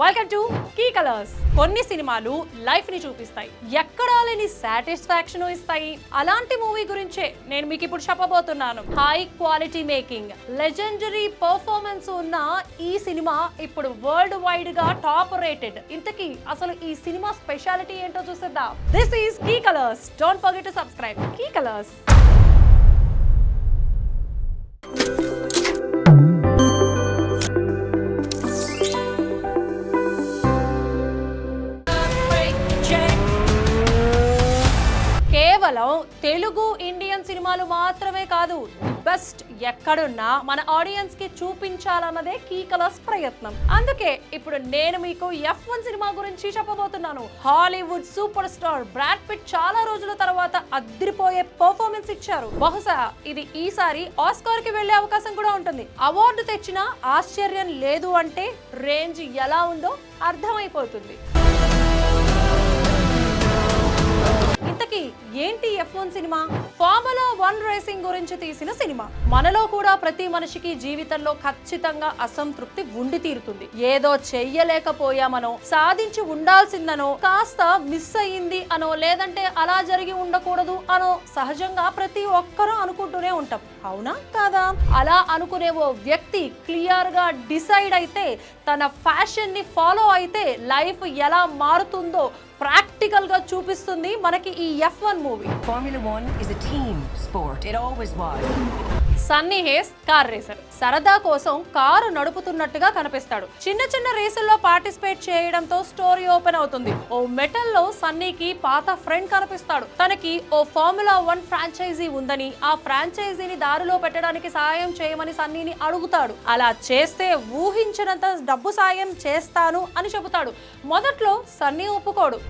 Welcome to key colours కొన్ని సినిమాలు లైఫ్ని చూపిస్తాయి. ఎక్కడా లేని సాటిస్ఫాక్షన్ ఇస్తాయి. అలాంటి మూవీ గురించే నేను మీకు ఇప్పుడు చెప్పబోతున్నాను. High quality making legendary performance ఉన్న ఈ సినిమా ఇప్పుడు వరల్డ్ వైడ్గా టాప్ రేటెడ్ ఇంతకీ అసలు ఈ సినిమా స్పెషాలిటీ ఏంటో చూసేద్దాం. This is key colours don't forget to subscribe key colours Telugu Indian సినిమాలు మాత్రమే కాదు బెస్ట్ ఎక్కడున్నా మన ఆడియన్స్కి చూపించాలన్నదే కీ కలర్స్ ప్రయత్నం. అందుకే ఇప్పుడు నేను మీకు ఎఫ్ వన్ సినిమా గురించి చెప్పబోతున్నాను. Hollywood super star Brad Pitt చాలా రోజుల తర్వాత అద్దరిపోయే పర్ఫార్మెన్స్ ఇచ్చారు. బహుశా ఇది ఈసారి ఆస్కార్కి వెళ్ళే అవకాశం కూడా ఉంటుంది. అవార్డు తెచ్చినా ఆశ్చర్యం లేదు అంటే రేంజ్ ఎలా ఉందో అర్థమైపోతుంది. ఇంతకీ ఏంటి F one cinema? Formula one racing గురించి తీసిన సినిమా. మనలో కూడా ప్రతి మనిషికి జీవితంలో ఖచ్చితంగా అసంతృప్తి ఉండి తీరుతుంది. ఏదో చెయ్యలేకపోయామనో సాధించి ఉండాల్సిందనో కాస్త మిస్ అయ్యింది అనో లేదంటే అలా జరిగి ఉండకూడదు అనో సహజంగా ప్రతి ఒక్కరూ అనుకుంటూనే ఉంటాం. అవునా? కాదా? అలా అనుకునే ఓ వ్యక్తి క్లియర్గా డిసైడ్ అయితే తన ఫ్యాషన్ని ఫాలో అయితే లైఫ్ ఎలా మారుతుందో ప్రాక్టికల్గా చూపిస్తుంది మనకి ఈ F one movie Formula One is a team sport. It always was. Sunny Hayes car racer. సరదా కోసం కారు నడుపుతున్నట్టుగా కనిపిస్తాడు. చిన్న చిన్న రేసుల్లో పార్టిసిపేట్ చేయడంతో స్టోరీ ఓపెన్ అవుతుంది. ఓ మెటల్లో సన్నీకి పాత ఫ్రెండ్ కనిపిస్తాడు. తనకి ఓ ఫార్ములా వన్ ఫ్రాంచైజీ ఉందని ఆ ఫ్రాంచైజీని దారిలో పెట్టడానికి సాయం చేయమని సన్నీని అడుగుతాడు. అలా చేస్తే ఊహించినంత డబ్బు సాయం చేస్తాను అని చెబుతాడు. మొదట్లో సన్నీ ఒప్పుకోడు.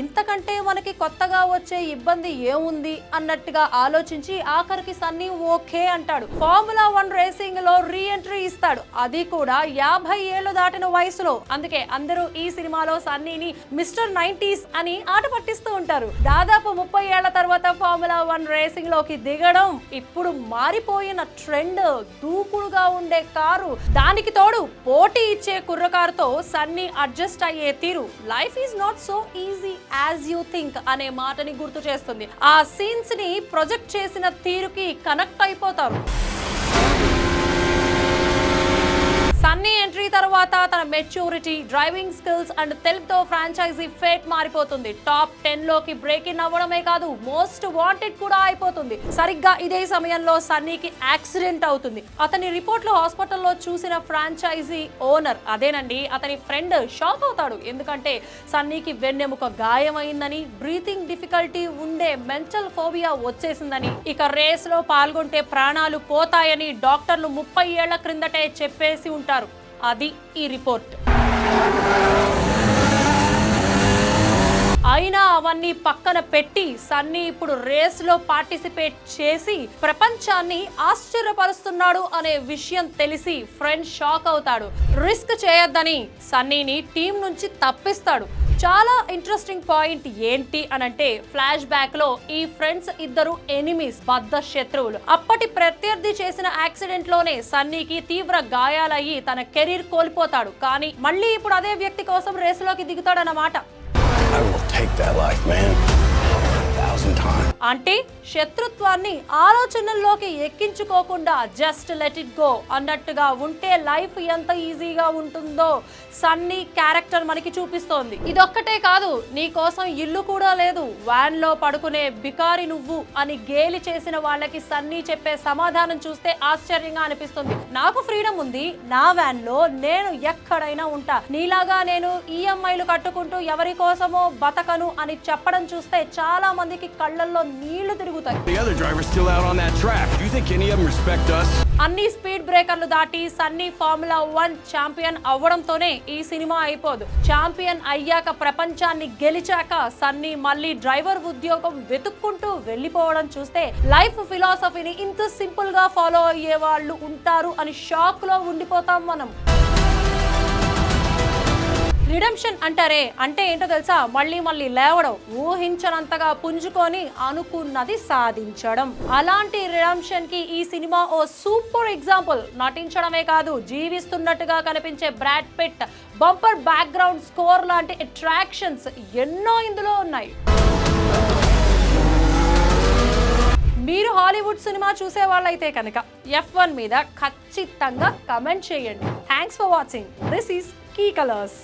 ఇంతకంటే మనకి కొత్తగా వచ్చే ఇబ్బంది ఏముంది అన్నట్టుగా ఆలోచించి ఆఖరికి సన్నీ ఓకే అంటాడు. ఫార్ములా వన్ రేసింగ్లో రీ ఎంట్రీ ఇస్తాడు. అది కూడా యాభై ఏళ్ళు దాటిన వయసులో. అందుకే అందరూ ఈ సినిమాలో సన్నీని మిస్టర్ నైన్టీస్ అని ఆట పట్టిస్తూ ఉంటారు. దాదాపు ముప్పై ఏళ్ళ తర్వాత ఫార్ములా వన్ రేసింగ్లోకి దిగడం ఇప్పుడు మారిపోయిన ట్రెండ్. దూకుడుగా ఉండే కారు దానికి తోడు పోటీ ఇచ్చే కుర్రకారుతో సన్నీ అడ్జస్ట్ అయ్యే తీరు. Life is not so easy as you think అనే మాటని గుర్తు చేస్తుంది. ఆ సీన్స్ని ప్రొజెక్ట్ చేసిన తీరుకి కనెక్ట్ అయిపోతారు సన్నీ ఎంట్రీ తర్వాత తన మెచ్యూరిటీ డ్రైవింగ్ స్కిల్స్ అండ్ తెలుగుతో ఫ్రాంచైజీ ఫేట్ మారిపోతుంది. టాప్ టెన్లోకి బ్రేక్ ఇన్ అవ్వడమే కాదు మోస్ట్ వాంటెడ్ కూడా అయిపోతుంది. సరిగ్గా ఇదే సమయంలో సన్నీకి యాక్సిడెంట్ అవుతుంది. అతని రిపోర్ట్లో హాస్పిటల్లో చూసిన ఫ్రాంచైజీ ఓనర్ అదేనండి అతని ఫ్రెండ్ షాక్ అవుతాడు. ఎందుకంటే సన్నీకి వెన్నెముక గాయమైందని బ్రీతింగ్ డిఫికల్టీ ఉండే మెంటల్ ఫోబియా వచ్చేసిందని. ఇక రేస్లో పాల్గొంటే ప్రాణాలు పోతాయని డాక్టర్లు ముప్పై ఏళ్ళ క్రిందటే చెప్పేసి ఉంటారు. అది ఈ రిపోర్ట్. సన్నీ పక్కన పెట్టి సన్నీ ఇప్పుడు రేస్లో పార్టిసిపేట్ చేసి ప్రపంచాన్ని ఆశ్చర్యపరుస్తున్నాడు అనే విషయం తెలిసి ఫ్రెండ్ షాక్ అవుతాడు. రిస్క్ చేయొద్దని సన్నీని టీం నుంచి తప్పిస్తాడు. చాలా ఇంట్రెస్టింగ్ పాయింట్ ఏంటి అనంటే ఫ్లాష్ బ్యాక్లో ఈ ఫ్రెండ్స్ ఇద్దరు ఎనిమీస్ బద్ద శత్రువులు. అప్పటి ప్రత్యర్థి చేసిన యాక్సిడెంట్లోనే సన్నీకి తీవ్ర గాయాలయ్యి తన కెరీర్ కోల్పోతాడు. కానీ మళ్ళీ ఇప్పుడు అదే వ్యక్తి కోసం రేసులోకి దిగుతాడన్నమాట. I will take that life, man. అంటే శత్రుత్వాన్ని ఆలోచనల్లోకి ఎక్కించుకోకుండా జస్ట్ లెట్ ఇట్ గో అన్నట్టుగా ఉంటే లైఫ్ ఎంత ఈజీగా ఉంటుందో సన్నీ క్యారెక్టర్ మనకి చూపిస్తోంది. ఇదొక్కటే కాదు నీ కోసం ఇల్లు కూడా లేదు వ్యాన్లో పడుకునే బికారి నువ్వు అని గేలి చేసిన వాళ్ళకి సన్నీ చెప్పే సమాధానం చూస్తే ఆశ్చర్యంగా అనిపిస్తుంది. నాకు ఫ్రీడమ్ ఉంది నా వ్యాన్లో నేను ఎక్కడైనా ఉంటా. నీలాగా నేను ఈఎంఐలు కట్టుకుంటూ ఎవరి కోసమో బతకను అని చెప్పడం చూస్తే చాలా మందికి కళ్ళల్లో నీళ్ళు తిరుగుతాయి? అన్ని స్పీడ్ బ్రేకర్లు దాటి సన్నీ ఫార్ములా వన్ ఛాంపియన్ అవ్వడంతోనే ఈ సినిమా అయిపోదు. ఛాంపియన్ అయ్యాక ప్రపంచాన్ని గెలిచాక సన్నీ మళ్ళీ డ్రైవర్ ఉద్యోగం వెతుక్కుంటూ వెళ్ళిపోవడం చూస్తే లైఫ్ ఫిలాసఫీని ఇంత సింపుల్గా ఫాలో అయ్యే వాళ్ళు ఉంటారు అని షాక్లో ఉండిపోతాం మనం. రిడెంప్షన్ అంటారే. అంటే ఏంటో తెలుసా? మళ్ళీ మళ్ళీ లేవడం ఊహించనంతగా పుంజుకొని అనుకున్నది సాధించడం. అలాంటి రిడెంప్షన్కి ఈ సినిమా ఓ సూపర్ ఎగ్జాంపుల్. నటించడమే కాదు జీవిస్తున్నట్టుగా కనిపించే Brad Pitt bumper background score లాంటి అట్రాక్షన్స్ ఎన్నో ఇందులో ఉన్నాయి. మీరు హాలీవుడ్ సినిమా చూసే వాళ్ళైతే కనుక ఎఫ్ వన్ మీద ఖచ్చితంగా కమెంట్ చేయండి. Thanks for watching this is key colours